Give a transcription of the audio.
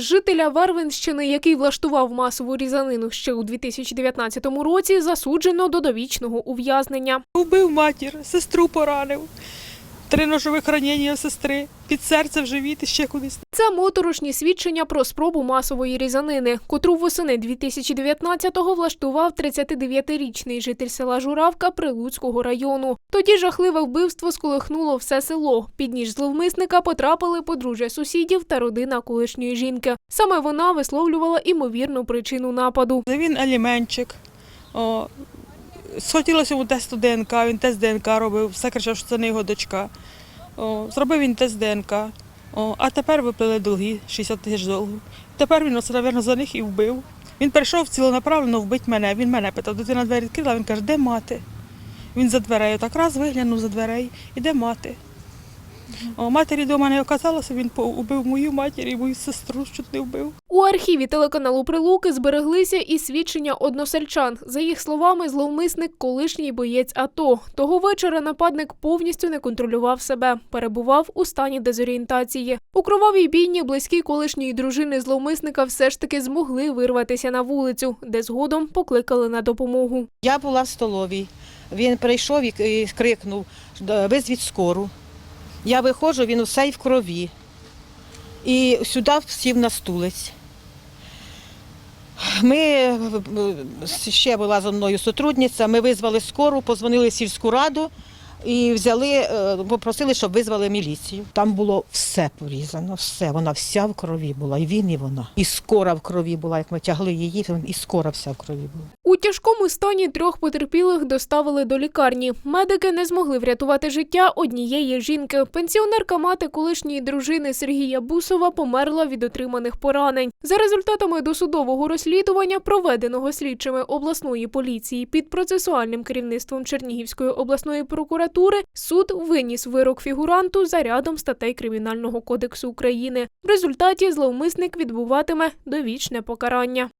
жителя Варвинщини, який влаштував масову різанину ще у 2019 році, засуджено до довічного ув'язнення. Вбив матір, сестру поранив. Три ножових ранення сестри, під серце в живіт і ще кудись. Це моторошні свідчення про спробу масової різанини, котру восени 2019-го влаштував 39-річний житель села Журавка Прилуцького району. Тоді жахливе вбивство сколихнуло все село. Під ніж зловмисника потрапили подружжя сусідів та родина колишньої жінки. Саме вона висловлювала імовірну причину нападу. Він аліменчик. О, схотілося йому тест ДНК, він тест ДНК робив, все кричав, що це не його дочка. О, зробив він тест ДНК. О, а тепер виплили долги, 60 тисяч доларів. Тепер він оце, мабуть, за них і вбив. Він прийшов ціленаправлено вбити мене. Він мене питав, дитина двері відкрила, він каже, де мати? Він за дверей, так раз виглянув за дверей, і де мати? О, матері вдома не оказалося, він убив мою матір і мою сестру, чуть не вбив. У архіві телеканалу Прилуки збереглися і свідчення односельчан. За їх словами, зловмисник колишній боєць АТО. Того вечора нападник повністю не контролював себе, перебував у стані дезорієнтації. У кровавій бійні близькі колишньої дружини зловмисника все ж таки змогли вирватися на вулицю, де згодом покликали на допомогу. Я була в столовій. Він прийшов і і крикнув визвіть скору. Я виходжу, він усе в крові. І сюди сів на стулець. Ми е, ще була зі мною сотрудниця, ми визвали скору, позвонили в сільську раду і взяли, е, попросили, щоб визвали міліцію. Там було все порізано, все. Вона вся в крові була, і він, і вона. І скора в крові була, як ми тягли її, і скора вся в крові була. У тяжкому стані трьох потерпілих доставили до лікарні. Медики не змогли врятувати життя однієї жінки. Пенсіонерка мати колишньої дружини Сергія Бусова померла від отриманих поранень. За результатами досудового розслідування, проведеного слідчими обласної поліції під процесуальним керівництвом Чернігівської обласної прокуратури, суд виніс вирок фігуранту за рядом статей Кримінального кодексу України. В результаті зловмисник відбуватиме довічне покарання.